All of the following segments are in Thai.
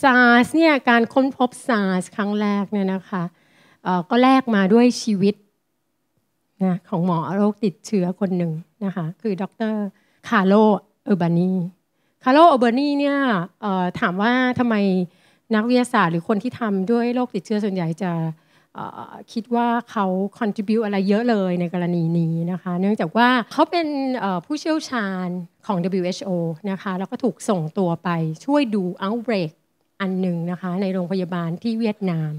SARS เนี่ยการค้นพบ SARS ครั้งแรกเนี่ยนะคะก็แลกมาด้วยชีวิตนะของหมอโรคติดเชื้อคนหนึ่งนะคะคือดรคาร์โลเออร์บานีคาร์โลเออร์บานีเนี่ยถามว่าทำไมนักวิทยาศาสตร์หรือคนที่ทำด้วยโรคติดเชื้อส่วนใหญ่จะคิดว่าเขา contribu อะไรเยอะเลยในกรณีนี้นะคะ เนื่องจากว่าเขาเป็นผู้เชี่ยวชาญของ WHO นะคะ แล้วก็ถูกส่งตัวไปช่วยดู outbreak อันหนึ่งนะคะในโรงพยาบาลที่เวียดนาม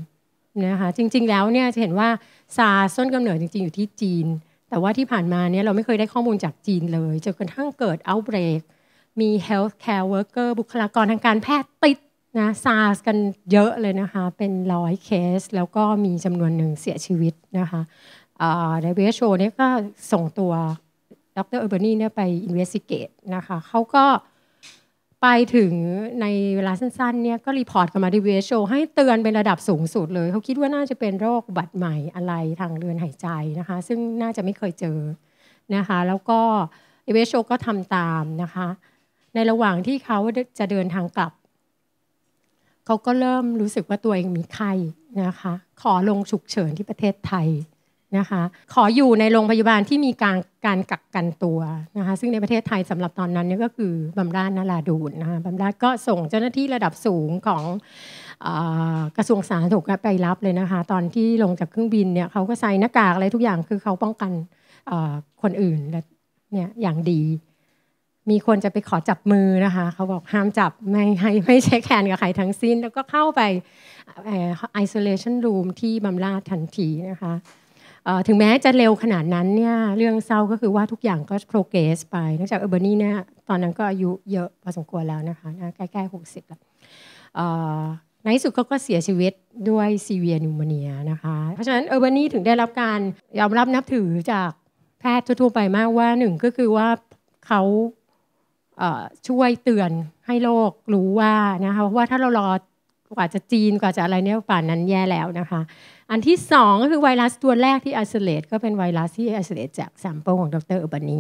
นะคะจริงๆแล้วเนี่ยจะเห็นว่าซาส้นกำเนิดจริงๆอยู่ที่จีน แต่ว่าที่ผ่านมาเนี่ยเราไม่เคยได้ข้อมูลจากจีนเลยจนกระทั่งเกิด outbreak มี healthcare worker บุคลากรทางการแพทย์ติดนะซาร์สกันเยอะเลยนะคะเป็นร้อยเคส แล้วก็มีจำนวนหนึ่งเสียชีวิตนะคะในเวชโชเนี่ยก็ส่งตัวดรเออร์เบอร์นีเนี่ยไปอินเวสติเกตนะคะเขาก็ ไปถึงในเวลาสั้นๆเนี่ยก็รีพอร์ตกันมาที่เวชโชให้เตือนเป็นระดับสูงสุดเลย เขาคิดว่าน่าจะเป็นโรคบัตรใหม่อะไรทางเรือนหายใจนะคะ ซึ่งน่าจะไม่เคยเจอนะคะ แล้วก็เวชโชก็ทำตามนะคะ ในระหว่างที่เขาจะเดินทางกลับ เขาก็เริ่มรู้สึกว่าตัวเองมีไข้นะคะ ขอลงฉุกเฉินที่ประเทศไทย นะคะ ขออยู่ในโรงพยาบาลที่มีการการกักกันตัวนะคะ ซึ่งในประเทศไทยสำหรับตอนนั้นนี่ก็คือบำราศนาราดูนนะคะบำราศก็ส่งเจ้าหน้าที่ระดับสูงของกระทรวงสาธารณสุขไปรับเลยนะคะ ตอนที่ลงจากเครื่องบินเนี่ยเขาก็ใส่หน้ากากอะไรทุกอย่างคือเขาป้องกันคนอื่นเนี่ยอย่างดี มีคนจะไปขอจับมือนะคะ เขาบอกห้ามจับไม่ให้ไม่ใช้แขนกับใครทั้งสิ้น แล้วก็เข้าไป isolation room ที่บำราศทันทีนะคะ ถึงแม้จะเร็วขนาดนั้นเนี่ยเรื่องเศร้าก็คือว่าทุกอย่างก็ progress ไปนอกจากเออร์เบอร์นี่เนี่ยตอนนั้นก็อายุเยอะพอสมควรแล้วนะคะใกล้ๆหกสิบแล้วในที่สุดเขาก็เสียชีวิตด้วยซีเวียนิวมเนียนะคะ เพราะฉะนั้นเออร์เบอร์นี่ถึงได้รับการยอมรับนับถือจากแพทย์ทั่วไปมากว่าหนึ่งก็คือว่าเขาช่วยเตือนให้โลกรู้ว่านะคะว่าถ้าเรารอ กว่าจะจีนกว่าจะอะไรเนี่ยป่านนั้นแย่แล้วนะคะ อันที่สองก็คือไวรัสตัวแรกที่อัสเลตก็เป็นไวรัสที่อัสเลตจากแซมเปิลของดรเออร์บานี